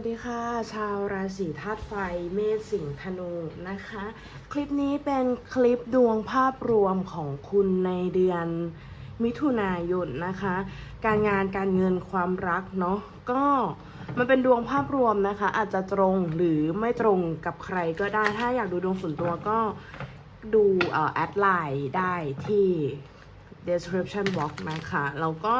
วัสดีค่ะ ชาวราศีธาตุไฟเมษสิงห์ธนูนะคะ คลิปนี้เป็นคลิปดวงภาพรวมของคุณในเดือนมิถุนายนนะคะ การงานการเงินความรักเนาะก็มันเป็นดวงภาพรวมนะคะ อาจจะตรงหรือไม่ตรงกับใครก็ได้ถ้าอยากดูดวงส่วนตัวก็ดูเอ่อแอดไลน์ได้ที่ description box นะคะแล้วก็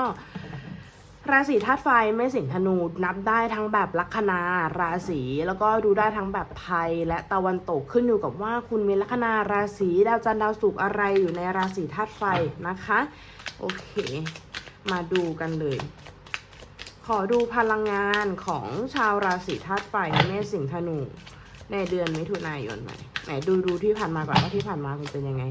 ราศีธาตุไฟไม่สิงธนูนับได้ทั้งแบบลัคนาราศีแล้วก็ดูได้ทั้งแบบไทย และตะวันตกขึ้นอยู่กับว่าคุณมีลัคนาราศีดาวจันทร์ดาวศุกร์อะไรอยู่ในราศีธาตุไฟนะคะ โอเค มาดูกันเลย ขอดูพลังงานของชาวราศีธาตุไฟเมษสิงธนู ในเดือนมิถุนายนหน่อยไหนดูดูที่ผ่านมาก่อนว่าที่ผ่านมาคุณเป็นยังไง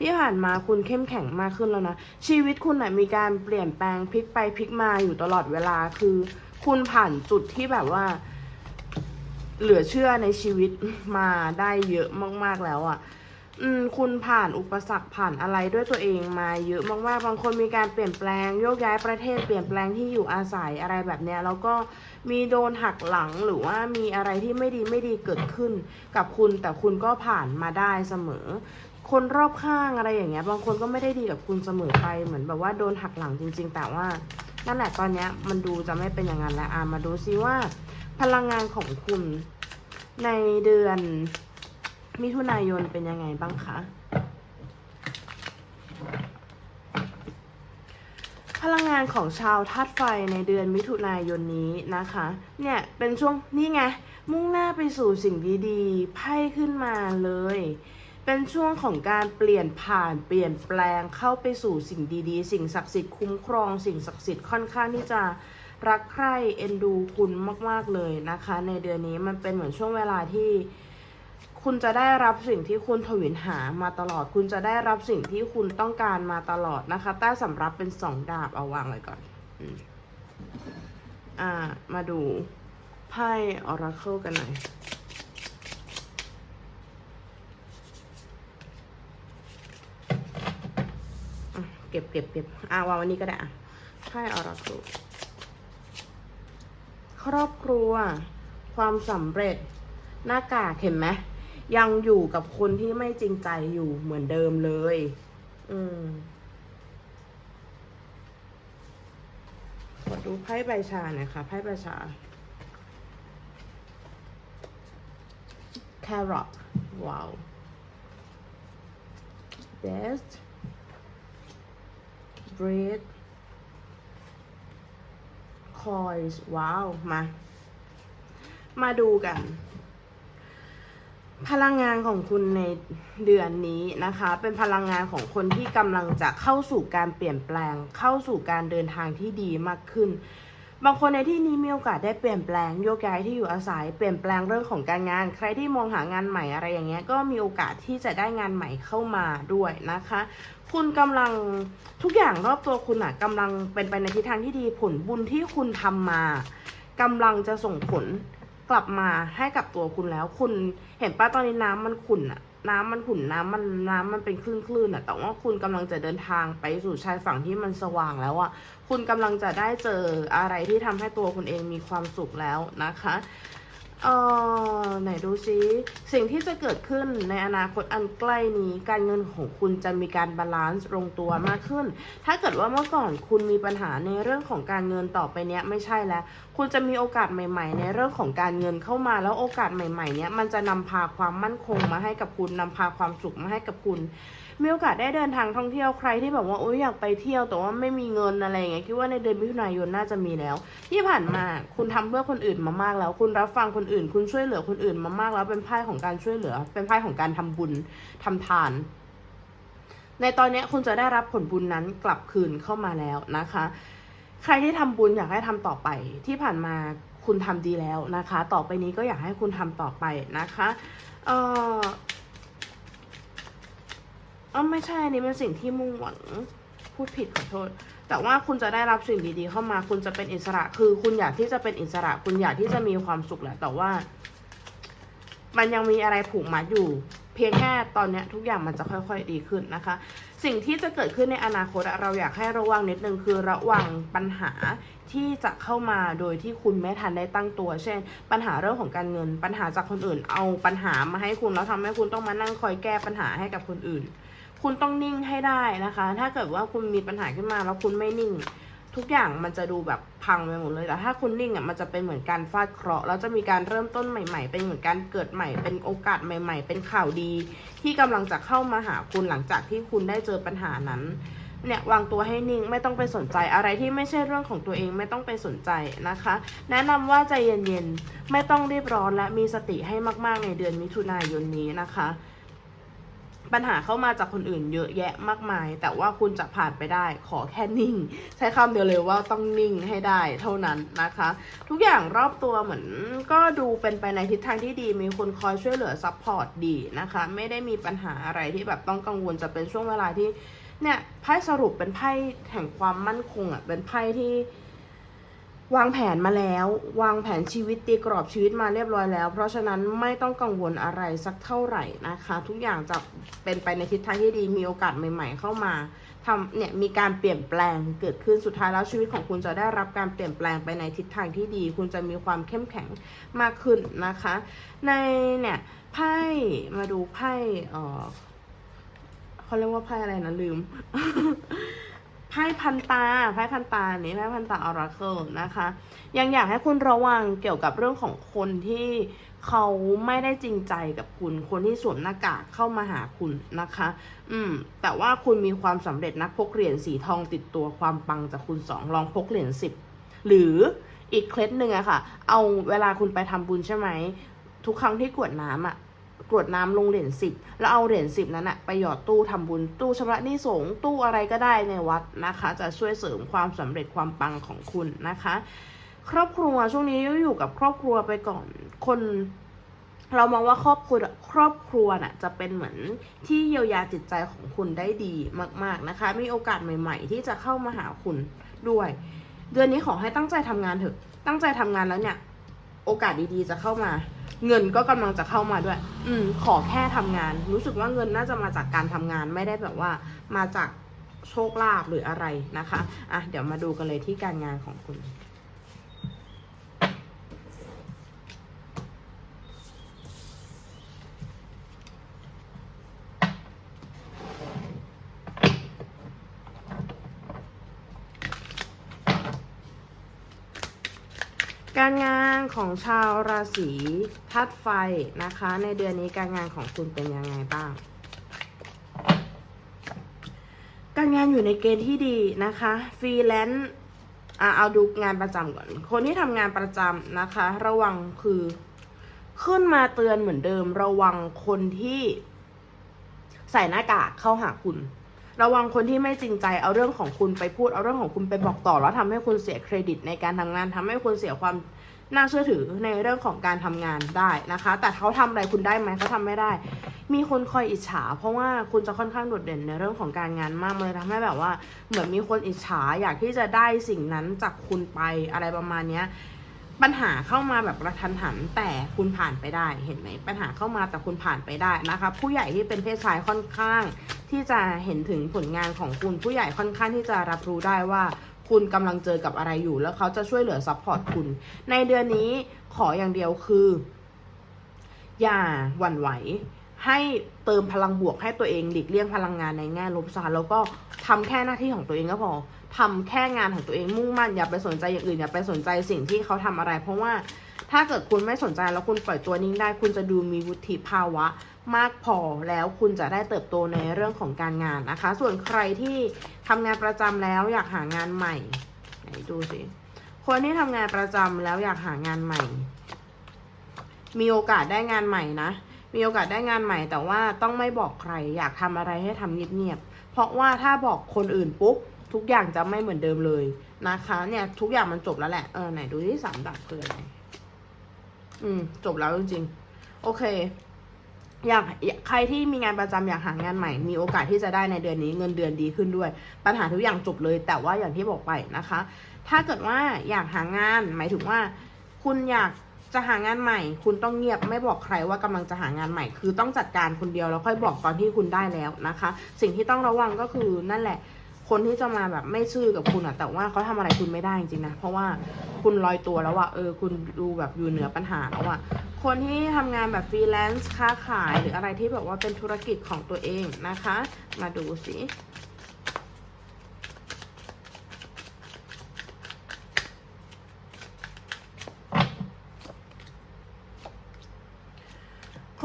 ที่ผ่านมาคุณเข้มแข็งมากขึ้นแล้วนะ ชีวิตคุณน่ะมีการเปลี่ยนแปลงพลิกไปพลิกมาอยู่ตลอดเวลาคือ คุณผ่านจุดที่แบบว่า เหลือเชื่อในชีวิตมาได้เยอะมากๆแล้วอะ่ะอืมคุณผ่านอุปสรรคผ่านอะไรด้วยตัวเองมาเยอะมากๆ บางคนมีการเปลี่ยนแปลงโยกย้ายประเทศเปลี่ยนแปลงที่อยู่อาศัยอะไรแบบเนี้ยแล้วก็มีโดนหักหลังหรือว่ามีอะไรที่ไม่ดีไม่ดีเกิดขึ้นกับคุณ แต่คุณก็ผ่านมาได้เสมอ คนรอบข้างอะไรอย่างเงี้ย บางคนก็ไม่ได้ดีกับคุณเสมอไป เหมือนแบบว่าโดนหักหลังจริง ๆ แต่ว่า นั่นแหละตอนเนี้ยมันดูจะไม่เป็นอย่างนั้นแล้วอะมาดูซิว่า พลังงานของคุณในเดือน มิถุนายนเป็นยังไงบ้างคะพลังงานของชาวธาตุไฟในเดือนมิถุนายนนี้นะคะ เนี่ยเป็นช่วงนี่ไงมุ่งหน้าไปสู่สิ่งดีๆไพ่ขึ้นมาเลย เป็นช่วงของการเปลี่ยนผ่านเปลี่ยนแปลงเข้าไปสู่สิ่งดีๆ สิ่งศักดิ์สิทธิ์คุ้มครอง สิ่งศักดิ์สิทธิ์ค่อนข้างที่จะรักใคร่เอ็นดูคุณมาก ๆเลยนะคะ ในเดือนนี้มันเป็นเหมือนช่วงเวลาที่ คุณจะได้รับสิ่งที่คุณทวินหามาตลอด คุณจะได้รับสิ่งที่คุณต้องการมาตลอดนะคะใต้สำรับเป็นสองดาบเอาวางไว้ก่อนอืมอ่ามาดูไพ่ออราเคิลกันหน่อย เก็บเก็บเก็บอ่าวางวันนี้ก็ได้อะไพ่ออราเคิลครอบครัว ความสำเร็จ หน้ากากเห็นไหมยังอยู่กับคนที่ไม่จริงใจอยู่เหมือนเดิมเลย อืมขอดูไพ่ใบชาหน่อยค่ะไพ่ใบชา carrot ว้าว best bread coins ว้าว มา มาดูกัน พลังงานของคุณในเดือนนี้นะคะ เป็นพลังงานของคนที่กำลังจะเข้าสู่การเปลี่ยนแปลง เข้าสู่การเดินทางที่ดีมากขึ้น บางคนในที่นี้มีโอกาสได้เปลี่ยนแปลงโยกย้ายที่อยู่อาศัยเปลี่ยนแปลงเรื่องของการงาน ใครที่มองหางานใหม่อะไรอย่างเงี้ยก็มีโอกาสที่จะได้งานใหม่เข้ามาด้วยนะคะ คุณกำลังทุกอย่างรอบตัวคุณอะกำลังเป็นไปในทิศทางที่ดีผลบุญที่คุณทำมากำลังจะส่งผลกลับมาให้กับตัวคุณแล้ว คุณเห็นป้าตอนนี้น้ำมันขุ่นอะ น้ำมันขุ่นน้ำมันน้ำมันเป็นคลื่นคลื่นๆอะแต่ว่าคุณกำลังจะเดินทางไปสู่ชายฝั่งที่มันสว่างแล้วอะคุณกำลังจะได้เจออะไรที่ทำให้ตัวคุณเองมีความสุขแล้วนะคะ เออไหนดูซิสิ่งที่จะเกิดขึ้นในอนาคตอันใกล้นี้การเงินของคุณจะมีการบาลานซ์ลงตัวมากขึ้น ถ้าเกิดว่าเมื่อก่อนคุณมีปัญหาในเรื่องของการเงินต่อไปเนี้ยไม่ใช่แล้ว คุณจะมีโอกาสใหม่ ๆ ในเรื่องของการเงินเข้ามาแล้วโอกาสใหม่ ๆ เนี้ยมันจะนำพาความมั่นคงมาให้กับคุณนำพาความสุขมาให้กับคุณ มีโอกาสได้เดินทางท่องเที่ยวใครที่แบบว่าโอ๊ยอยากไปเที่ยวแต่ว่าไม่มีเงินอะไรอย่างเงี้ยคิดว่าในเดือนมิถุนายนน่าจะมีแล้ว ที่ผ่านมาคุณทำเพื่อคนอื่นมามากแล้ว คุณรับฟังคนอื่น คุณช่วยเหลือคนอื่นมามากแล้วเป็นไพ่ของการช่วยเหลือ เป็นไพ่ของการทำบุญทำทานในตอนนี้คุณจะได้รับผลบุญนั้นกลับคืนเข้ามาแล้วนะคะ ใครที่ทำบุญอยากให้ทำต่อไป ที่ผ่านมาคุณทำดีแล้วนะคะ ต่อไปนี้ก็อยากให้คุณทำต่อไปนะคะ เอ่อ อ๋อไม่ใช่อันนี้เป็นสิ่งที่มุ่งหวังพูดผิดขอโทษ แต่ว่าคุณจะได้รับสิ่งดีๆ เข้ามา คุณจะเป็นอิสระ คือคุณอยากที่จะเป็นอิสระ คุณอยากที่จะมีความสุขแหละ แต่ว่า มันยังมีอะไรผูกมัดอยู่ เพียงแค่ตอนนี้ทุกอย่างมันจะค่อยๆดีขึ้นนะคะ สิ่งที่จะเกิดขึ้นในอนาคตเราอยากให้ระวังนิดนึงคือระวังปัญหาที่จะเข้ามาโดยที่คุณไม่ทันได้ตั้งตัว เช่น ปัญหาเรื่องของการเงิน ปัญหาจากคนอื่น เอาปัญหามาให้คุณแล้วทำให้คุณต้องมานั่งคอยแก้ปัญหาให้กับคนอื่น คุณต้องนิ่งให้ได้นะคะ ถ้าเกิดว่าคุณมีปัญหาขึ้นมาแล้วคุณไม่นิ่ง ทุกอย่างมันจะดูแบบพังไปหมดเลยแต่ถ้าคุณนิ่งอะมันจะเป็นเหมือนการฟาดเคราะห์แล้วจะมีการเริ่มต้นใหม่ ๆ เป็นเหมือนการเกิดใหม่ เป็นโอกาสใหม่ ๆ เป็นข่าวดี ที่กำลังจะเข้ามาหาคุณหลังจากที่คุณได้เจอปัญหานั้นเนี่ยวางตัวให้นิ่งไม่ต้องไปสนใจอะไรที่ไม่ใช่เรื่องของตัวเองไม่ต้องไปสนใจนะคะ แนะนำว่าใจเย็นๆไม่ต้องรีบร้อนและมีสติให้มากๆในเดือนมิถุนายนนี้นะคะ ปัญหาเข้ามาจากคนอื่นเยอะแยะมากมาย แต่ว่าคุณจะผ่านไปได้ขอแค่นิ่ง ใช้คำเดียวเลยว่าต้องนิ่งให้ได้เท่านั้นนะคะ ทุกอย่างรอบตัวเหมือนก็ดูเป็นไปในทิศทางที่ดีมีคนคอยช่วยเหลือซัพพอร์ตดีนะคะ ไม่ได้มีปัญหาอะไรที่แบบต้องกังวลจะเป็นช่วงเวลาที่เนี่ยไพ่สรุปเป็นไพ่แห่งความมั่นคงอะเป็นไพ่ที่ วางแผนมาแล้ว วางแผนชีวิตตีกรอบชีวิตมาเรียบร้อยแล้ว เพราะฉะนั้นไม่ต้องกังวลอะไรสักเท่าไหร่นะคะ ทุกอย่างจะเป็นไปในทิศทางที่ดีมีโอกาสใหม่ ๆ เข้ามาทำเนี่ยมีการเปลี่ยนแปลงเกิดขึ้นสุดท้ายแล้วชีวิตของคุณจะได้รับการเปลี่ยนแปลงไปในทิศทางที่ดี คุณจะมีความเข้มแข็งมากขึ้นนะคะ ในเนี่ยไพ่มาดูไพ่เออเขาเรียกว่าไพ่อะไรนะลืม ไพ่พันตาไพ่พันตานี้ไพ่พันตาออราเคิลนะคะ ยังอยากให้คุณระวังเกี่ยวกับเรื่องของคนที่เขาไม่ได้จริงใจกับคุณ คนที่สวมหน้ากากเข้ามาหาคุณนะคะ อืม แต่ว่าคุณมีความสำเร็จนักพกเหรียญสีทองติดตัวความปังจากคุณสองลองพกเหรียญสิบหรืออีกเคล็ดหนึ่งอะค่ะ เอาเวลาคุณไปทำบุญใช่ไหมทุกครั้งที่กวดน้ำอะ กรวดน้ำลงเหรียญสิบแล้วเอาเหรียญสิบนั้นอะไปหยอดตู้ทำบุญตู้ชำระหนี้สงตู้อะไรก็ได้ในวัดนะคะ จะช่วยเสริมความสำเร็จความปังของคุณนะคะ ครอบครัวช่วงนี้อยู่กับครอบครัวไปก่อนคนเรามองว่าครอบครัวครอบครัวน่ะจะเป็นเหมือนที่เยียวยาจิตใจของคุณได้ดีมาก ๆนะคะ มีโอกาสใหม่ ๆ ที่จะเข้ามาหาคุณด้วย เดือนนี้ขอให้ตั้งใจทำงานเถอะ ตั้งใจทำงานแล้วเนี่ย โอกาสดีๆ จะเข้ามา เงินก็กำลังจะเข้ามาด้วย อืม ขอแค่ทำงาน รู้สึกว่าเงินน่าจะมาจากการทำงานไม่ได้แบบว่า มาจากโชคลาภหรืออะไรนะคะอะเดี๋ยวมาดูกันเลยที่การงานของคุณการงาน ของชาวราศีธาตุไฟนะคะ ในเดือนนี้การงานของคุณเป็นยังไงบ้าง การงานอยู่ในเกณฑ์ที่ดีนะคะฟรีแลนซ์อะเอาดูงานประจำก่อน คนที่ทำงานประจำนะคะ ระวังคือขึ้นมาเตือนเหมือนเดิม ระวังคนที่ใส่หน้ากากเข้าหาคุณ ระวังคนที่ไม่จริงใจเอาเรื่องของคุณไปพูดเอาเรื่องของคุณไปบอกต่อแล้วทำให้คุณเสียเครดิตในการทำงานทำให้คุณเสียความ น่าเชื่อถือในเรื่องของการทำงานได้นะคะ แต่เขาทำอะไรคุณได้ไหมเขาทำไม่ได้ มีคนคอยอิจฉา เพราะว่าคุณจะค่อนข้างโดดเด่นในเรื่องของการงานมากเลยทำให้แบบว่า เหมือนมีคนอิจฉาอยากที่จะได้สิ่งนั้นจากคุณไปอะไรประมาณเนี้ยปัญหาเข้ามาแบบกระทันหันแต่คุณผ่านไปได้เห็นไหมปัญหาเข้ามาแต่คุณผ่านไปได้นะคะ ผู้ใหญ่ที่เป็นเพศชายค่อนข้าง ที่จะเห็นถึงผลงานของคุณผู้ใหญ่ค่อนข้างที่จะรับรู้ได้ว่า คุณกำลังเจอกับอะไรอยู่ แล้วเขาจะช่วยเหลือซัพพอร์ตคุณ ในเดือนนี้ขออย่างเดียวคือ อย่าหวั่นไหว ให้เติมพลังบวกให้ตัวเองหลีกเลี่ยงพลังงานในแง่ลบซะแล้วก็ทำแค่หน้าที่ของตัวเองก็พอทำแค่งานของตัวเองมุ่งมั่นอย่าไปสนใจอย่างอื่นอย่าไปสนใจสิ่งที่เขาทำอะไร เพราะว่า ถ้าเกิดคุณไม่สนใจแล้วคุณปล่อยตัวนิ่งได้ คุณจะดูมีวุฒิภาวะมากพอแล้วคุณจะได้เติบโตในเรื่องของการงานนะคะ ส่วนใครที่ทำงานประจำแล้วอยากหางานใหม่ไหนดูสิคนที่ทำงานประจำแล้วอยากหางานใหม่ มีโอกาสได้งานใหม่นะมีโอกาสได้งานใหม่ แต่ว่าต้องไม่บอกใครอยากทำอะไรให้ทำเงียบๆเพราะว่าถ้าบอกคนอื่นปุ๊บทุกอย่างจะไม่เหมือนเดิมเลยนะคะ เนี่ยทุกอย่างมันจบแล้วแหละเออไหนดูที่สามดับคืออะไร อืม จบแล้วจริงๆ โอเค อยากใครที่มีงานประจำอยากหางานใหม่ มีโอกาสที่จะได้ในเดือนนี้เงินเดือนดีขึ้นด้วย ปัญหาทุกอย่างจบเลย แต่ว่าอย่างที่บอกไปนะคะ ถ้าเกิดว่าอยากหางานหมายถึงว่า คุณอยากจะหางานใหม่ คุณต้องเงียบไม่บอกใครว่ากำลังจะหางานใหม่ คือต้องจัดการคนเดียวแล้วค่อยบอกตอนที่คุณได้แล้วนะคะ สิ่งที่ต้องระวังก็คือนั่นแหละ คนที่จะมาแบบไม่ซื่อกับคุณอะแต่ว่าเขาทำอะไรคุณไม่ได้จริงๆนะเพราะว่าคุณลอยตัวแล้วอะเออคุณดูแบบอยู่เหนือปัญหาแล้วอะคนที่ทำงานแบบฟรีแลนซ์ค้าขายหรืออะไรที่แบบว่าเป็นธุรกิจของตัวเองนะคะ มาดูสิ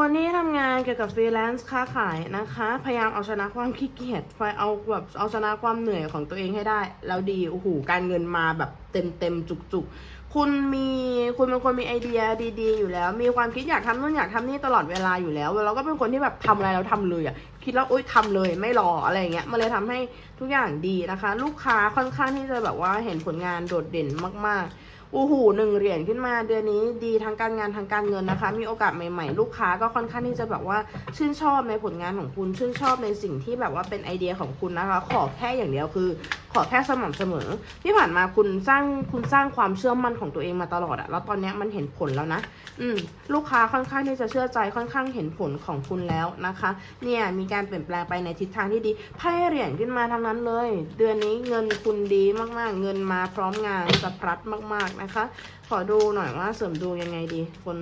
คนที่ทำงานเกี่ยวกับฟรีแลนซ์ค้าขายนะคะ พยายามเอาชนะความขี้เกียจพยเอาแบบเอาชนะความเหนื่อยของตัวเองให้ได้ แล้วดีโอ้โหการเงินมาแบบเต็มเต็มจุกจุกคุณมีคุณเป็นคนมีไอเดียดีๆ อยู่แล้ว มีความคิดอยากทำนู่นอยากทำนี่ตลอดเวลาอยู่แล้วแล้วก็เป็นคนที่แบบทำอะไรแล้วทำเลยอะคิดแล้วโอ๊ยทำเลยไม่รออะไรเงี้ยมันเลยทำให้ทุกอย่างดีนะคะ ลูกค้าค่อนข้างที่จะแบบว่าเห็นผลงานโดดเด่นมากๆ อู้หูหนึ่งเหรียญขึ้นมาเดือนนี้ดีทั้งการงานทางการเงินนะคะ มีโอกาสใหม่ ๆ ลูกค้าก็ค่อนข้างที่จะแบบว่าชื่นชอบในผลงานของคุณชื่นชอบในสิ่งที่แบบว่าเป็นไอเดียของคุณนะคะ ขอแค่อย่างเดียวคือขอแค่สม่ำเสมอ ที่ผ่านมาคุณสร้างคุณสร้างความเชื่อมั่นของตัวเองมาตลอดอะแล้วตอนนี้มันเห็นผลแล้วนะ อืม ลูกค้าค่อนข้างที่จะเชื่อใจค่อนข้างเห็นผลของคุณแล้วนะคะ เนี่ยมีการเปลี่ยนแปลงไปในทิศทางที่ดีไพ่เหรียญขึ้นมาทั้งนั้นเลย เดือนนี้เงินคุณดีมากๆ เงินมาพร้อมงานสะพรัดมาก ๆนะคะ ขอดูหน่อยว่าเสริมดวงยังไงดี คน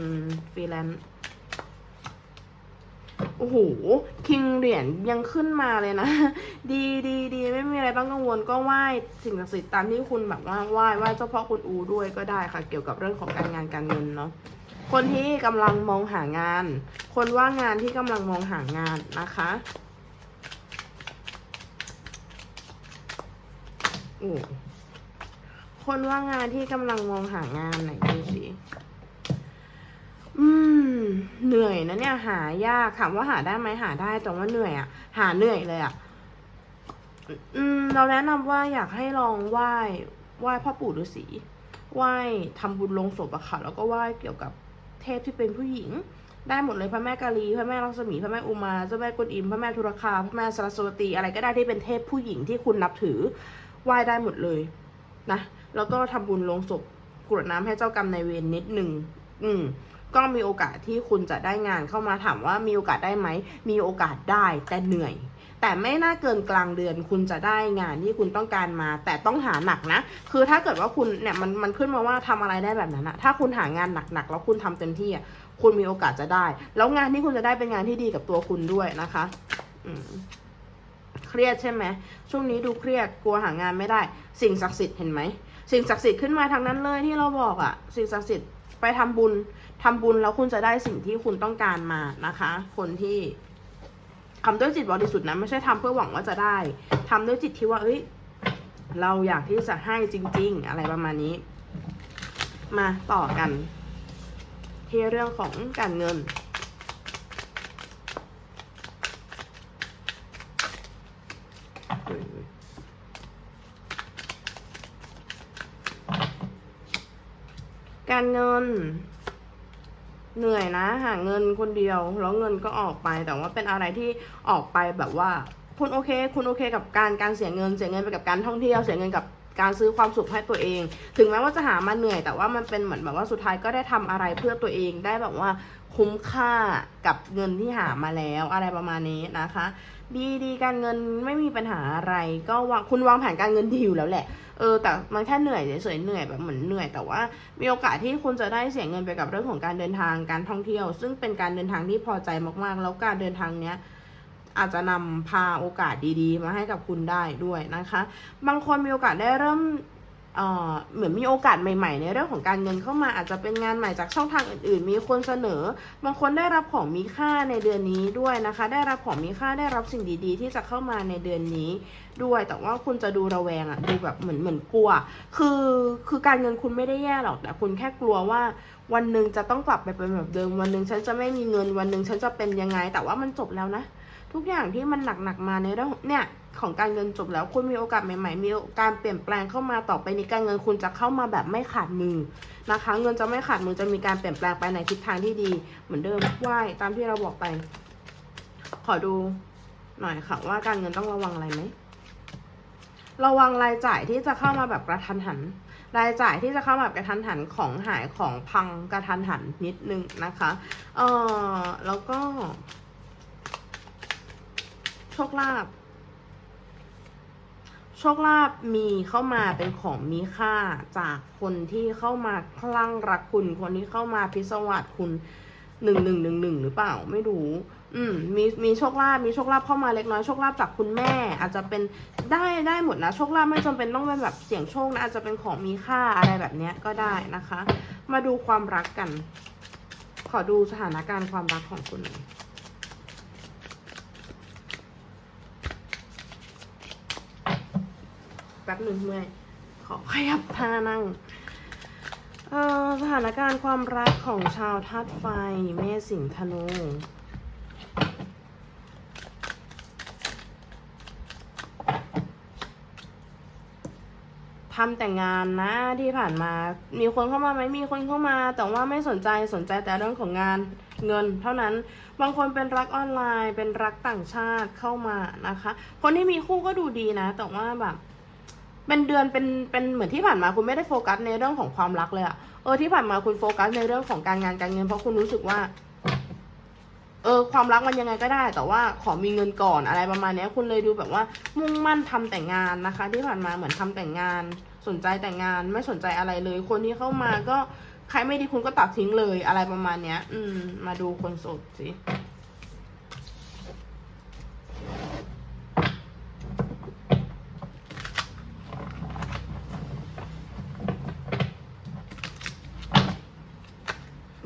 ฟรีแลนซ์ โอ้โห คิงเหรียญยังขึ้นมาเลยนะ ดีดีดีไม่มีอะไรต้องกังวลก็ไหว้สิ่งศักดิ์สิทธิ์ตามที่คุณแบบว่าไหว้ไหว้เจ้าพ่อคุณอูด้วยก็ได้ค่ะ เกี่ยวกับเรื่องของการงานการเงินเนาะคนที่กำลังมองหางาน คนว่างงานที่กำลังมองหางานนะคะโอ้คนว่างงานที่กำลังมองหางานไหนดูสิ อืม เหนื่อยนะเนี่ย หายากถามว่าหาได้ไหมหาได้แต่ว่าเหนื่อยอะหาเหนื่อยเลยอะอืม เราแนะนำว่าอยากให้ลองไหว้ไหว้พ่อปู่ฤาษีไหว้ทำบุญลงศพอะค่ะแล้วก็ไหว้เกี่ยวกับเทพที่เป็นผู้หญิง ได้หมดเลยพระแม่กาลีพระแม่ลักษมีพระแม่อุมาเจ้าแม่กวนอิมพระแม่ธุรคาพระแม่สรสวตีอะไรก็ได้ที่เป็นเทพผู้หญิงที่คุณนับถือไหว้ได้หมดเลยนะแล้วก็ทำบุญลงศพกรวดน้ำให้เจ้ากรรมนายเวรนิดหนึ่งอืม ก็มีโอกาสที่คุณจะได้งานเข้ามาถามว่ามีโอกาสได้ไหม มีโอกาสได้แต่เหนื่อย แต่ไม่น่าเกินกลางเดือนคุณจะได้งานที่คุณต้องการมา แต่ต้องหาหนักนะ คือถ้าเกิดว่าคุณเนี่ยมันมันขึ้นมาว่าทำอะไรได้แบบนั้นอะถ้าคุณหางานหนักๆแล้วคุณทำเต็มที่อะคุณมีโอกาสจะได้ แล้วงานที่คุณจะได้เป็นงานที่ดีกับตัวคุณด้วยนะคะเครียดใช่ไหมช่วงนี้ดูเครียดกลัวหางานไม่ได้ สิ่งศักดิ์สิทธิ์เห็นไหมสิ่งศักดิ์สิทธิ์ขึ้นมาทางนั้นเลยที่เราบอกอะสิ่งศักดิ์สิทธิ์ไปทำบุญ ทำบุญแล้วคุณจะได้สิ่งที่คุณต้องการมานะคะ คนที่ทำด้วยจิตบริสุทธิ์นะไม่ใช่ทำเพื่อหวังว่าจะได้ทำด้วยจิตที่ว่าเอ้ยเราอยากที่จะให้จริง ๆ อะไรประมาณนี้ มาต่อกัน ที่เรื่องของการเงิน การเงิน เหนื่อยนะ หาเงินคนเดียว แล้วเงินก็ออกไป แต่ว่าเป็นอะไรที่ออกไปแบบว่า คุณโอเค คุณโอเคกับการการเสียเงิน เสียเงินไปกับการท่องเที่ยว เสียเงินกับ การซื้อความสุขให้ตัวเอง ถึงแม้ว่าจะหามาเหนื่อย แต่ว่ามันเป็นเหมือนแบบว่าสุดท้ายก็ได้ทำอะไรเพื่อตัวเองได้แบบว่าคุ้มค่ากับเงินที่หามาแล้วอะไรประมาณนี้นะคะ ดีดีการเงินไม่มีปัญหาอะไร ก็วางคุณวางแผนการเงินดีอยู่แล้วแหละเออแต่มันแค่เหนื่อยเฉยๆเหนื่อยแบบเหมือนเหนื่อยแต่ว่ามีโอกาสที่คุณจะได้เสียเงินไปกับเรื่องของการเดินทางการท่องเที่ยว ซึ่งเป็นการเดินทางที่พอใจมากๆ แล้วการเดินทางเนี้ย อาจจะนำพาโอกาสดีๆ มาให้กับคุณได้ด้วยนะคะ บางคนมีโอกาสได้เริ่มเอ่อเหมือนมีโอกาสใหม่ๆ ในเรื่องของการเงินเข้ามาอาจจะเป็นงานใหม่จากช่องทางอื่นๆ มีคนเสนอ บางคนได้รับของมีค่าในเดือนนี้ด้วยนะคะ ได้รับของมีค่าได้รับสิ่งดีๆ ที่จะเข้ามาในเดือนนี้ด้วย แต่ว่าคุณจะดูระแวงอะดูแบบเหมือนเหมือนกลัว คือคือการเงินคุณไม่ได้แย่หรอกแต่คุณแค่กลัวว่าวันหนึ่งจะต้องกลับไปเป็นแบบเดิม วันหนึ่งฉันจะไม่มีเงินวันหนึ่งฉันจะเป็นยังไง แต่ว่ามันจบแล้วนะ ทุกอย่างที่มันหนักๆมาในเรื่องเนี่ยของการเงินจบแล้วคุณมีโอกาสใหม่ๆ มีการเปลี่ยนแปลงเข้ามาต่อไปนี้การเงินคุณจะเข้ามาแบบไม่ขาดมือนะคะ เงินจะไม่ขาดมือจะมีการเปลี่ยนแปลงไปในทิศทางที่ดี เหมือนเดิมไหวตามที่เราบอกไป ขอดูหน่อยค่ะว่าการเงินต้องระวังอะไรไหมระวังรายจ่ายที่จะเข้ามาแบบกระทันหัน รายจ่ายที่จะเข้ามาแบบกระทันหันของหายของพังกระทันหันนิดนึงนะคะ เออแล้วก็ โชคลาภโชคลาภมีเข้ามาเป็นของมีค่าจากคนที่เข้ามาคลั่งรักคุณ คนที่เข้ามาพิศวาสคุณหนึ่งหนึ่งหนึ่งหนึ่งหรือเปล่าไม่รู้ อืมมีมีโชคลาภมีโชคลาภเข้ามาเล็กน้อยโชคลาภจากคุณแม่ อาจจะเป็นได้ได้หมดนะโชคลาภไม่จำเป็นต้องเป็นแบบเสี่ยงโชคนะอาจจะเป็นของมีค่าอะไรแบบเนี้ยก็ได้นะคะ มาดูความรักกัน ขอดูสถานการณ์ความรักของคุณหน่อย แป๊บหนึ่งเมื่อยขอขยับท่านั่งสถานการณ์ความรักของชาวธาตุไฟเมษสิงห์ธนูทำแต่งงานนะที่ผ่านมา มีคนเข้ามาไหมมีคนเข้ามา แต่ว่าไม่สนใจสนใจแต่เรื่องของงานเงิน เท่านั้น บางคนเป็นรักออนไลน์ เป็นรักต่างชาติเข้ามานะคะ คนที่มีคู่ก็ดูดีนะ แต่ว่าแบบ เป็นเดือนเป็นเป็นเหมือนที่ผ่านมาคุณไม่ได้โฟกัสในเรื่องของความรักเลยอะเออที่ผ่านมาคุณโฟกัสในเรื่องของการงานการเงินเพราะคุณรู้สึกว่า เออ ความรักมันยังไงก็ได้ แต่ว่าขอมีเงินก่อนอะไรประมาณนี้คุณเลยดูแบบว่า มุ่งมั่นทำแต่งงานนะคะ ที่ผ่านมาเหมือนทำแต่งงาน สนใจแต่งงานไม่สนใจอะไรเลย คนที่เข้ามาก็ใครไม่ดีคุณก็ตัดทิ้งเลยอะไรประมาณเนี้ย อืม มาดูคนโสดสิ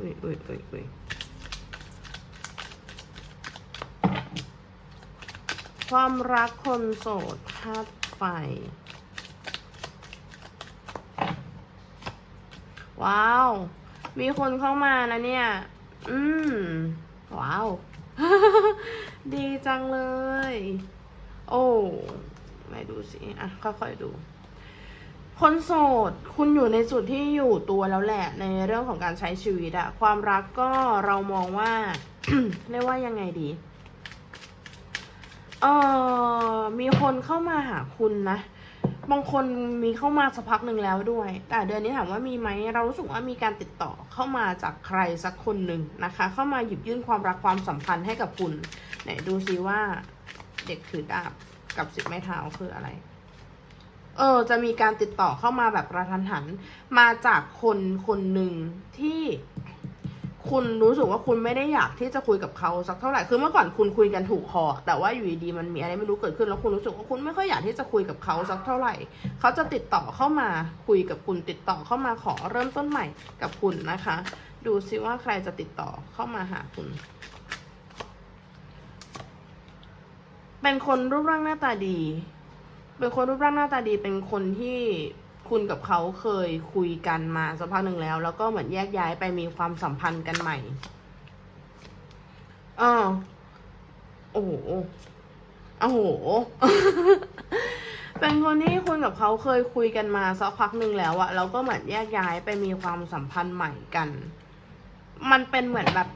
อุ้ยอุ้ยอุ้ยอุ้ยความรักคนโสดธาตุไฟ ว้าว มีคนเข้ามานะเนี่ย อืม ว้าว ดีจังเลย โอ้ ไม่ดูสิ อะ ค่อยๆดู คนโสดคุณอยู่ในจุดที่อยู่ตัวแล้วแหละ ในเรื่องของการใช้ชีวิตอะความรักก็เรามองว่า เรียกว่ายังไงดีเออมีคนเข้ามาหาคุณนะบางคนมีเข้ามาสักพักหนึ่งแล้วด้วย แต่เดือนนี้ถามว่ามีไหมเรารู้สึกว่ามีการติดต่อเข้ามาจากใครสักคนหนึ่งนะคะ เข้ามาหยิบยื่นความรักความสัมพันธ์ให้กับคุณไหนดูซิว่าเด็กถือดาบกับสิบไม้เท้าคืออะไร เออจะมีการติดต่อเข้ามาแบบกระทันหัน มาจากคนคนหนึ่งที่คุณรู้สึกว่าคุณไม่ได้อยากที่จะคุยกับเขาสักเท่าไหร่ คือเมื่อก่อนคุณคุยกันถูกคอ แต่ว่าอยู่ดีมันมีอะไรไม่รู้เกิดขึ้น แล้วคุณรู้สึกว่าคุณไม่ค่อยอยากที่จะคุยกับเขาสักเท่าไหร่ เขาจะติดต่อเข้ามาคุยกับคุณติดต่อเข้ามาขอเริ่มต้นใหม่กับคุณนะคะ ดูซิว่าใครจะติดต่อเข้ามาหาคุณ เป็นคนรูปร่างหน้าตาดี เป็นคนรูปร่างหน้าตาดีเป็นคนที่คุณกับเขาเคยคุยกันมาสักพักหนึ่งแล้ว แล้วก็เหมือนแยกย้ายไปมีความสัมพันธ์กันใหม่เออโอ้โหโอ้โห เป็นคนที่คุณกับเขาเคยคุยกันมาสักพักหนึ่งแล้วอะแล้วก็เหมือนแยกย้ายไปมีความสัมพันธ์ใหม่กัน มันเป็นเหมือนแบบ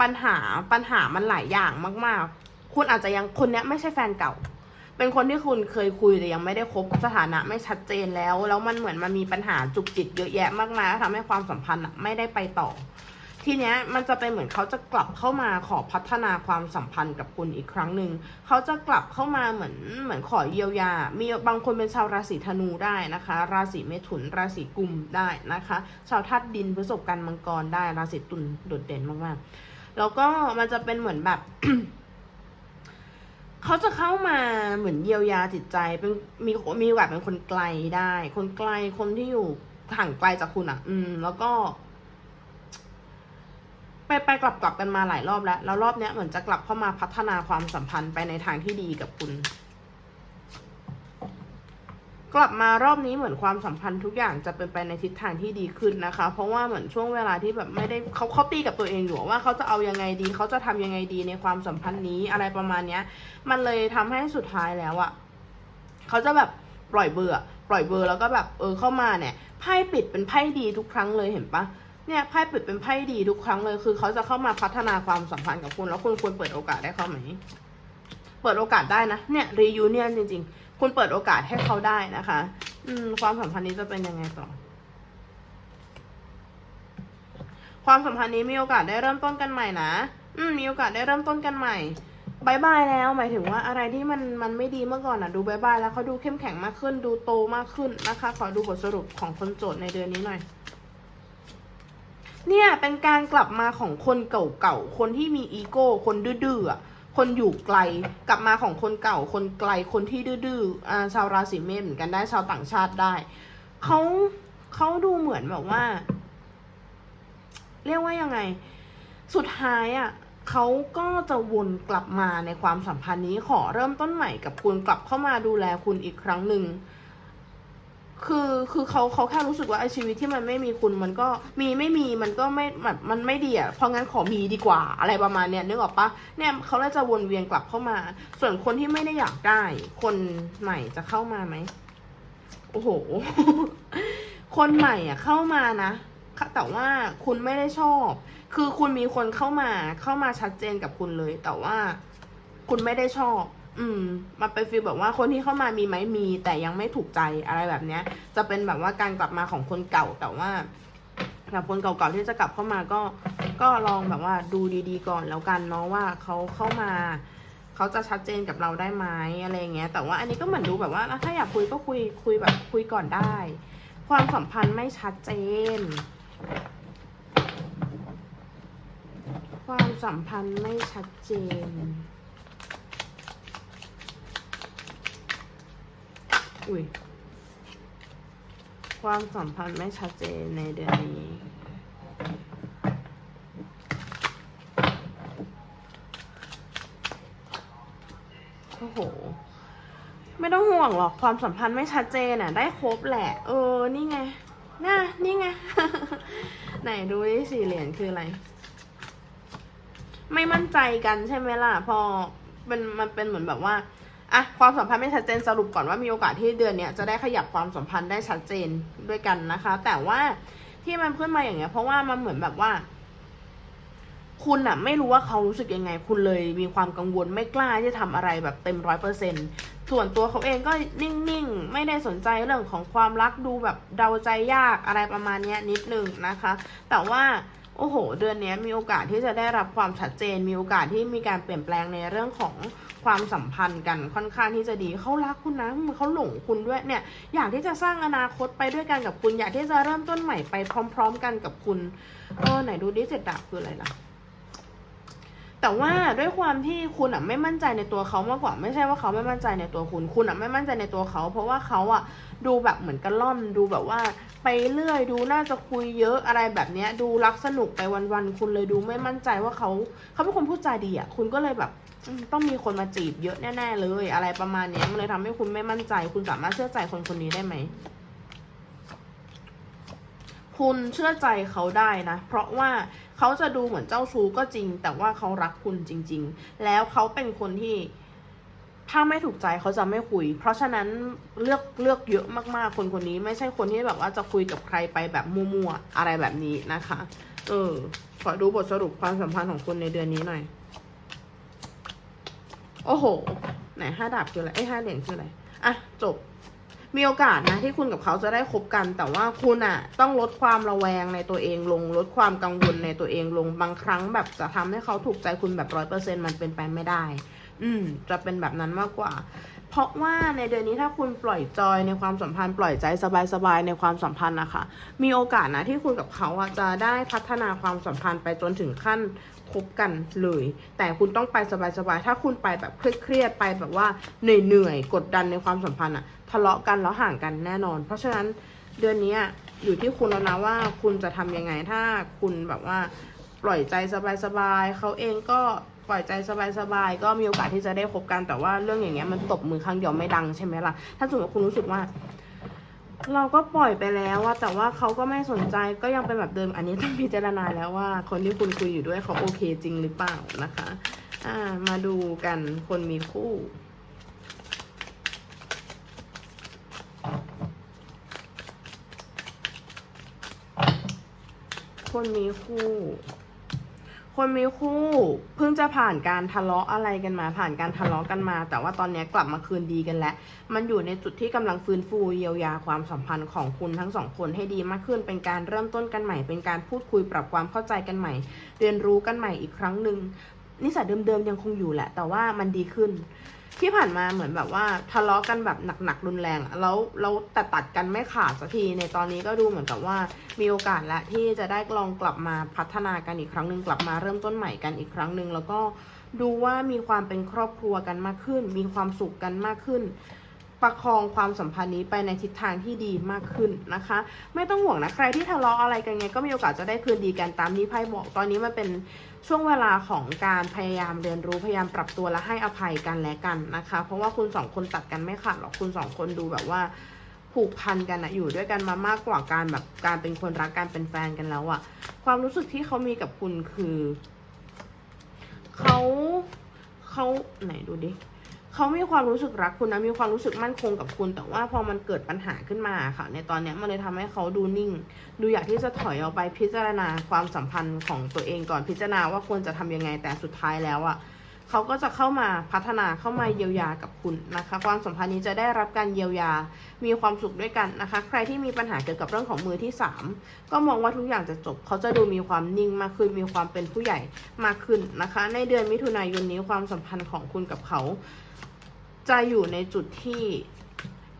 ปัญหาปัญหามันหลายอย่างมาก ๆ คุณอาจจะยังคนเนี้ยไม่ใช่แฟนเก่า เป็นคนที่คุณเคยคุยแต่ยังไม่ได้คบสถานะไม่ชัดเจนแล้ว แล้วมันเหมือนมันมีปัญหาจุกจิกเยอะแยะมากมายทำให้ความสัมพันธ์อะไม่ได้ไปต่อ ทีเนี้ยมันจะเป็นเหมือนเขาจะกลับเข้ามาขอพัฒนาความสัมพันธ์กับคุณอีกครั้งหนึ่งเขาจะกลับเข้ามาเหมือนเหมือนขอเยียวยา มีบางคนเป็นชาวราศีธนูได้นะคะ ราศีเมถุน ราศีกุมได้นะคะ ชาวธาตุดินพฤษภกันมังกรได้ ราศีตุลโดดเด่นมากๆ แล้วก็มันจะเป็นเหมือนแบบ เขาจะเข้ามาเหมือนเยียวยาจิตใจเป็นมีมีแบบเป็นคนไกลได้ คนไกลคนที่อยู่ห่างไกลจากคุณอะ อืม แล้วก็ ไปไปกลับกลับกันมาหลายรอบแล้ว แล้วรอบเนี้ยเหมือนจะกลับเข้ามาพัฒนาความสัมพันธ์ไปในทางที่ดีกับคุณ กลับมารอบนี้เหมือนความสัมพันธ์ทุกอย่างจะเป็นไปในทิศทางที่ดีขึ้นนะคะ เพราะว่าเหมือนช่วงเวลาที่แบบไม่ได้เขาเขาตีกับตัวเองอยู่ว่าเขาจะเอายังไงดีเขาจะทำยังไงดีในความสัมพันธ์นี้อะไรประมาณเนี้ย มันเลยทำให้สุดท้ายแล้วอะเขาจะแบบปล่อยเบื่อปล่อยเบอร์แล้วก็แบบเออเข้ามาเนี่ยไพ่ปิดเป็นไพ่ดีทุกครั้งเลยเห็นปะเนี่ยไพ่ปิดเป็นไพ่ดีทุกครั้งเลย คือเขาจะเข้ามาพัฒนาความสัมพันธ์กับคุณแล้วคุณควรเปิดโอกาสให้เขาไหมเปิดโอกาสได้นะเนี่ยรียูเนียนจริง ๆ คุณเปิดโอกาสให้เขาได้นะคะ อืม ความสัมพันธ์นี้จะเป็นยังไงต่อ ความสัมพันธ์นี้มีโอกาสได้เริ่มต้นกันใหม่นะ อืม มีโอกาสได้เริ่มต้นกันใหม่บายบายแล้วหมายถึงว่าอะไรที่มันมันไม่ดีเมื่อก่อนอะดูบายบายแล้วเขาดูเข้มแข็งมากขึ้น ดูโตมากขึ้นนะคะ ขอดูบทสรุปของคนโจทย์ในเดือนนี้หน่อย เนี่ยเป็นการกลับมาของคนเก่าๆคนที่มีอีโก้คนดื้อ คนอยู่ไกลกลับมาของคนเก่าคนไกลคนที่ดื้อๆอ่าชาวราศีเมษเหมือนกันได้ชาวต่างชาติได้เขาเขาดูเหมือนแบบว่า เรียกว่ายังไง สุดท้ายอะเขาก็จะวนกลับมาในความสัมพันธ์นี้ขอเริ่มต้นใหม่กับคุณกลับเข้ามาดูแลคุณอีกครั้งหนึ่ง คือคือเขาเขาแค่รู้สึกว่าไอชีวิตที่มันไม่มีคุณมันก็มีไม่มีมันก็ไม่แบบมันไม่ดีอะเพราะงั้นขอมีดีกว่าอะไรประมาณเนี้ยนึกออกปะเนี่ยเขาเลยจะวนเวียนกลับเข้ามา ส่วนคนที่ไม่ได้อยากได้ คนใหม่จะเข้ามาไหมโอ้โห คนใหม่อะเข้ามานะค่ะแต่ว่าคุณไม่ได้ชอบ คือคุณมีคนเข้ามาเข้ามาชัดเจนกับคุณเลย แต่ว่าคุณไม่ได้ชอบ อืม มันเป็นฟีลแบบว่าคนที่เข้ามามีไหมมี แต่ยังไม่ถูกใจอะไรแบบเนี้ย จะเป็นแบบว่าการกลับมาของคนเก่าแต่ว่าแบบคนเก่าๆที่จะกลับเข้ามาก็ก็ลองแบบว่าดูดีๆก่อนแล้วกันเนาะว่าเขาเข้ามาเขาจะชัดเจนกับเราได้ไหมอะไรเงี้ย แต่ว่าอันนี้ก็เหมือนดูแบบว่าถ้าอยากคุยก็คุยคุยแบบคุยก่อนได้ ความสัมพันธ์ไม่ชัดเจน ความสัมพันธ์ไม่ชัดเจนุย ความสัมพันธ์ไม่ชัดเจนในเดือนนี้โอ้โห ไม่ต้องห่วงหรอกความสัมพันธ์ไม่ชัดเจนอะ ได้ครบแหละ เออ นี่ไงน่านี่ไง ไหนดูดิสี่เหรียญคืออะไร ไม่มั่นใจกันใช่ไหมล่ะ พอเป็นมันเป็นเหมือนแบบว่า อะความสัมพันธ์ไม่ชัดเจนสรุปก่อนว่ามีโอกาสที่เดือนเนี้ยจะได้ขยับความสัมพันธ์ได้ชัดเจนด้วยกันนะคะ แต่ว่าที่มันขึ้นมาอย่างเงี้ย เพราะว่ามันเหมือนแบบว่า คุณอะไม่รู้ว่าเขารู้สึกยังไง คุณเลยมีความกังวลไม่กล้าที่จะทำอะไรแบบเต็มร้อยเปอร์เซ็นส่วนตัวเขาเองก็นิ่งๆ ไม่ได้สนใจเรื่องของความรักดูแบบเดาใจยากอะไรประมาณเนี้ยนิดนึงนะคะ แต่ว่า โอ้โห เดือนนี้มีโอกาสที่จะได้รับความชัดเจน มีโอกาสที่มีการเปลี่ยนแปลงในเรื่องของความสัมพันธ์กันค่อนข้างที่จะดีเขารักคุณนะเขาหลงคุณด้วยเนี่ยอยากที่จะสร้างอนาคตไปด้วยกันกับคุณ อยากที่จะเริ่มต้นใหม่ไปพร้อม ๆ กันกับคุณเออไหนดูดิเจ็ดดาบคืออะไรล่ะ แต่ว่าด้วยความที่คุณอะไม่มั่นใจในตัวเขามากกว่า ไม่ใช่ว่าเขาไม่มั่นใจในตัวคุณ คุณอะไม่มั่นใจในตัวเขา เพราะว่าเขาอะดูแบบเหมือนกระล่อนดูแบบว่า ไปเรื่อยดูน่าจะคุยเยอะอะไรแบบเนี้ย ดูรักสนุกไปวันๆคุณเลยดูไม่มั่นใจว่าเขาเขาเป็นคนพูดจาดีอะคุณก็เลยแบบต้องมีคนมาจีบเยอะแน่ ๆ เลย อะไรประมาณนี้มันเลยทำให้คุณไม่มั่นใจ คุณสามารถเชื่อใจคนคนนี้ได้ไหมคุณเชื่อใจเขาได้นะ เพราะว่า เขาจะดูเหมือนเจ้าชู้ก็จริง แต่ว่าเขารักคุณจริง ๆ แล้วเขาเป็นคนที่ถ้าไม่ถูกใจเขาจะไม่คุย เพราะฉะนั้นเลือกเลือกเยอะมากๆ คนคนนี้ไม่ใช่คนที่แบบว่าจะคุยกับใครไปแบบมั่วๆอะไรแบบนี้นะคะ เออ ขอดูบทสรุปความสัมพันธ์ของคุณในเดือนนี้หน่อย โอ้โห ไหนห้าดาบคืออะไรไอ้ห้าเหรียญคืออะไร อะ จบ มีโอกาสนะที่คุณกับเขาจะได้คบกัน แต่ว่าคุณอะต้องลดความระแวงในตัวเองลง ลดความกังวลในตัวเองลงบางครั้งแบบจะทำให้เขาถูกใจคุณแบบร้อยเปอร์เซ็นมันเป็นไปไม่ได้ อืม จะเป็นแบบนั้นมากกว่า เพราะว่าในเดือนนี้ถ้าคุณปล่อยจอยในความสัมพันธ์ปล่อยใจสบายๆในความสัมพันธ์นะคะมีโอกาสนะที่คุณกับเขาจะได้พัฒนาความสัมพันธ์ไปจนถึงขั้นคบกันเลย แต่คุณต้องไปสบายๆถ้าคุณไปแบบเครียดๆไปแบบว่าเหนื่อยๆกดดันในความสัมพันธ์อะทะเลาะกันแล้วห่างกันแน่นอน เพราะฉะนั้นเดือนนี้อยู่ที่คุณแล้วนะว่าคุณจะทำยังไงถ้าคุณแบบว่าปล่อยใจสบายๆเขาเองก็ ล่อยใจสบายๆก็มีโอกาสที่จะได้คบกันแต่ว่าเรื่องอย่างเงี้ยมันตบมือครั้งเดียวไม่ดังใช่ไหมล่ะถ้าสมมติคุณรู้สึกว่า เราก็ปล่อยไปแล้วว่าแต่ว่าเขาก็ไม่สนใจก็ยังเป็นแบบเดิมอันนี้ต้องพิจารณาแล้วว่า คนที่คุณคุยอยู่ด้วยเขาโอเคจริงหรือเปล่านะคะ อ่า มาดูกันคนมีคู่คนมีคู่ คนมีคู่เพิ่งจะผ่านการทะเลาะอะไรกันมา ผ่านการทะเลาะกันมา แต่ว่าตอนนี้กลับมาคืนดีกันแล้ว มันอยู่ในจุดที่กำลังฟื้นฟูเยียวยาความสัมพันธ์ของคุณทั้งสองคนให้ดีมากขึ้น เป็นการเริ่มต้นกันใหม่ เป็นการพูดคุยปรับความเข้าใจกันใหม่ เรียนรู้กันใหม่อีกครั้งหนึ่ง นิสัยเดิมๆยังคงอยู่แหละ แต่ว่ามันดีขึ้น ที่ผ่านมาเหมือนแบบว่าทะเลาะกันแบบหนักๆรุนแรงแล้วแล้วแต่ตัดกันไม่ขาดสักทีในตอนนี้ก็ดูเหมือนกับว่ามีโอกาสแล้วที่จะได้ลองกลับมาพัฒนากันอีกครั้งหนึ่งกลับมาเริ่มต้นใหม่กันอีกครั้งหนึ่งแล้วก็ดูว่ามีความเป็นครอบครัวกันมากขึ้น มีความสุขกันมากขึ้นประคองความสัมพันธ์นี้ไปในทิศทางที่ดีมากขึ้นนะคะ ไม่ต้องห่วงนะ ใครที่ทะเลาะอะไรกันไงก็มีโอกาสจะได้คืนดีกันตามที่ไพ่บอกตอนนี้มันเป็น ช่วงเวลาของการพยายามเรียนรู้พยายามปรับตัวและให้อภัยกันและกันนะคะ เพราะว่าคุณสองคนตัดกันไม่ขาดหรอกคุณสองคนดูแบบว่าผูกพันกันอะอยู่ด้วยกันมามากกว่าการแบบการเป็นคนรักการเป็นแฟนกันแล้วอะความรู้สึกที่เขามีกับคุณคือเขาเขาไหนดูดิ เขามีความรู้สึกรักคุณนะ มีความรู้สึกมั่นคงกับคุณ แต่ว่าพอมันเกิดปัญหาขึ้นมาค่ะ ในตอนเนี้ยมันเลยทำให้เขาดูนิ่ง ดูอยากที่จะถอยออกไปพิจารณาความสัมพันธ์ของตัวเองก่อนพิจารณาว่าควรจะทำยังไงแต่สุดท้ายแล้วอะ่ะเขาก็จะเข้ามาพัฒนาเข้ามาเยียวยากับคุณนะคะ ความสัมพันธ์นี้จะได้รับการเยียวยา มีความสุขด้วยกันนะคะ ใครที่มีปัญหาเกี่ยวกับเรื่องของมือที่สามก็มองว่าทุกอย่างจะจบ เขาจะดูมีความนิ่งมากขึ้น มีความเป็นผู้ใหญ่มากขึ้นนะคะ ในเดือนมิถุนายนนี้ความสัมพันธ์ของคุณกับเขา จะอยู่ในจุดที่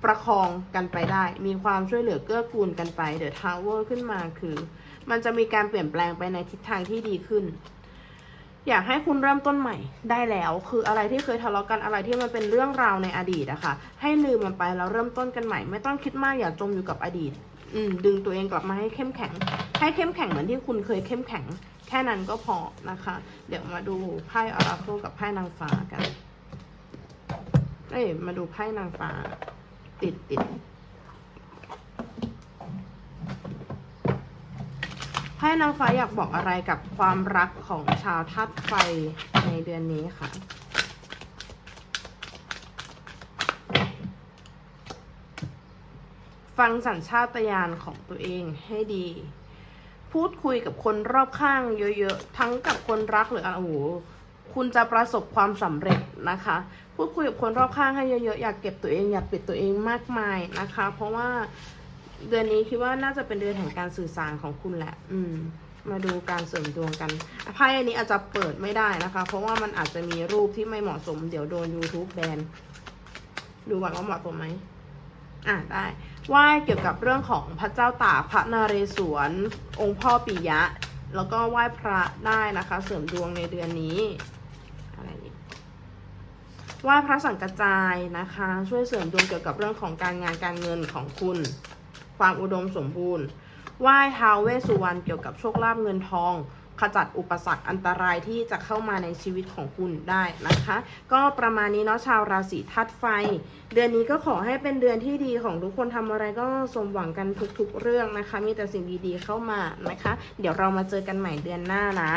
ประคองกันไปได้ มีความช่วยเหลือเกื้อกูลกันไปเดอะทาวเวอร์ขึ้นมาคือ มันจะมีการเปลี่ยนแปลงไปในทิศทางที่ดีขึ้น อยากให้คุณเริ่มต้นใหม่ได้แล้ว คืออะไรที่เคยทะเลาะกันอะไรที่มันเป็นเรื่องราวในอดีตอะค่ะ ให้ลืมมันไปแล้วเริ่มต้นกันใหม่ ไม่ต้องคิดมากอย่าจมอยู่กับอดีต อืมดึงตัวเองกลับมาให้เข้มแข็ง ให้เข้มแข็งเหมือนที่คุณเคยเข้มแข็ง แค่นั้นก็พอนะคะ เดี๋ยวมาดูไพ่ออราโคกับไพ่นางฟ้ากัน เอ้ย มาดูไพ่นางฟ้า ติดติดไพ่นางฟ้าอยากบอกอะไรกับความรักของชาวธาตุไฟในเดือนนี้ค่ะฟังสัญชาตญาณของตัวเองให้ดี พูดคุยกับคนรอบข้าง เยอะๆ ทั้งกับคนรักหรืออะโอ้โหคุณจะประสบความสำเร็จนะคะ พูดคุยกับคนรอบข้างให้เยอะๆ อยากเก็บตัวเองอยากปิดตัวเองมากมายนะคะ เพราะว่าเดือนนี้คิดว่าน่าจะเป็นเดือนแห่งการสื่อสารของคุณแหละ อืม มาดูการเสริมดวงกันไพ่อันนี้อาจจะเปิดไม่ได้นะคะ เพราะว่ามันอาจจะมีรูปที่ไม่เหมาะสม เดี๋ยวโดน YouTube แบน ดูก่อนว่าเหมาะสมไหมอ่าได้ไหว้เกี่ยวกับเรื่องของพระเจ้าตากพระนเรศวร องค์พ่อปิยะ แล้วก็ไหว้พระได้นะคะ เสริมดวงในเดือนนี้ ไหว้พระสังกระจายนะคะ ช่วยเสริมดวงเกี่ยวกับเรื่องของการงานการเงินของคุณ ความอุดมสมบูรณ์ไหว้ท้าวเวสสุวรรณเกี่ยวกับโชคลาภเงินทองขจัดอุปสรรคอันตรายที่จะเข้ามาในชีวิตของคุณได้นะคะ ก็ประมาณนี้เนาะชาวราศีธาตุไฟ เดือนนี้ก็ขอให้เป็นเดือนที่ดีของทุกคนทำอะไรก็สมหวังกันทุกๆเรื่องนะคะ มีแต่สิ่งดีๆเข้ามานะคะ เดี๋ยวเรามาเจอกันใหม่เดือนหน้านะ